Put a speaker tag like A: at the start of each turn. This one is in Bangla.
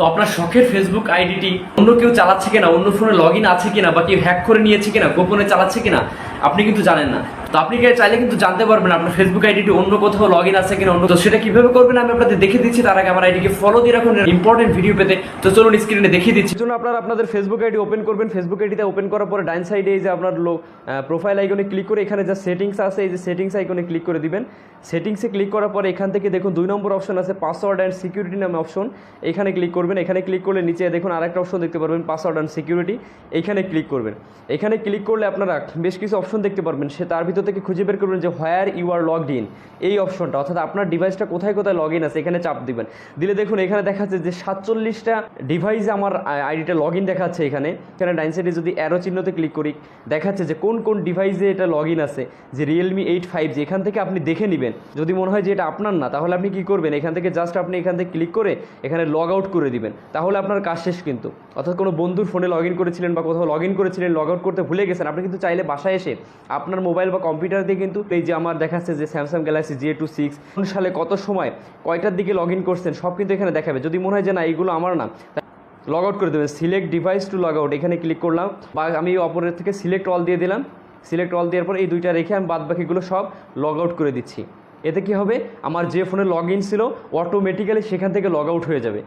A: তো আপনার শখের ফেসবুক আইডিটি অন্য কেউ চালাচ্ছে কিনা, অন্য ফোনে লগ আছে কিনা বা কেউ হ্যাক করে নিয়েছে কিনা, গোপনে চালাচ্ছে কিনা, আপনি কিন্তু জানেন না। তো আপনি চাইলে কিন্তু জানতে পারবেন আপনার ফেসবুক আইডিটি অন্য কোথাও লগ ইন আছে কিনা, অন্য তো সেটা কীভাবে করবেন আমি আপনাদের দেখে দিচ্ছি, তার আগে আমার আইডিকে ফলো দিয়ে রাখুন। ইম্পর্টেন্ট ভিডিও পেতে। তো চলুন স্ক্রিনে দেখিয়ে দিচ্ছি। জন্য আপনারা আপনাদের ফেসবুক আইডি ওপেন করবেন। ফেসবুক আইডিতে ওপেন করার পরে ডাইন সাইডে এই যে আপনার লো প্রোফাইল আইকনে ক্লিক করে এখানে যা সেটিংস আছে, এই যে সেটিংস আইকনে ক্লিক করে দিবেন। সেটিংসে ক্লিক করার পরে এখান থেকে দেখুন দুই নম্বর অপশন আছে পাসওয়ার্ড অ্যান্ড সিকিউরিটি নামে অপশন এখানে ক্লিক করবেন। এখানে ক্লিক করলে নিচে দেখুন আরেকটা অপশন দেখতে পারবেন পাসওয়ার্ড অ্যান্ড সিকিউরিটি এখানে ক্লিক করবেন। এখানে ক্লিক করলে আপনারা বেশ কিছু অপশন দেখতে পারবেন। সে তার ভিতর থেকে খুঁজে বের করবেন যে where you are logged in এই অপশনটা অর্থাৎ আপনার ডিভাইসটা কোথায় কোথায় লগ ইন আছে, এখানে চাপ দিবেন। দিলে দেখুন, এখানে দেখাচ্ছে যে সাতচল্লিশটা ডিভাইসে আমার আইডিটা লগ ইন দেখাচ্ছে এখানে। এখানে ডাইন সাইডে যদি অ্যারো চিহ্নতে ক্লিক করি, দেখাচ্ছে যে কোন কোন ডিভাইসে এটা লগ ইন আছে, যে রিয়েলমি এইট ফাইভ জি এখান থেকে আপনি দেখে নেবেন। যদি মনে হয় যে এটা আপনার না, তাহলে আপনি কি করবেন? এখান থেকে জাস্ট আপনি এখান থেকে ক্লিক করে এখানে লগ আউট করে দিবেন। তাহলে আপনার কাজ শেষ কিন্তু। অর্থাৎ কোনো বন্ধুর ফোনে লগ ইন করেছিলেন বা কোথাও লগ ইন করেছিলেন লগ আউট করতে ভুলে গেছেন, আপনি কিন্তু চাইলে বাসায় এসে আপনার মোবাইল বা কম্পিউটার দিয়ে কিন্তু এই যে আমার দেখাচ্ছে যে Samsung Galaxy J two six কোন সালে কত সময়, কয়টার দিকে লগ ইন করছেন, সব কিন্তু এখানে দেখাবে। যদি মনে হয় যে না, এইগুলো আমার না লগ আউট করে দেবেন। Select device to log out এখানে ক্লিক করলাম। বা আমি অপরের থেকে সিলেক্ট অল দিয়ে দিলাম। সিলেক্ট অল দেওয়ার পর এই দুইটা রেখে আমি বাদ বাকিগুলো সব লগ আউট করে দিচ্ছি। এতে কি হবে? আমার যে ফোনে লগ ইন ছিল অটোমেটিক্যালি সেখান থেকে লগ আউট হয়ে যাবে।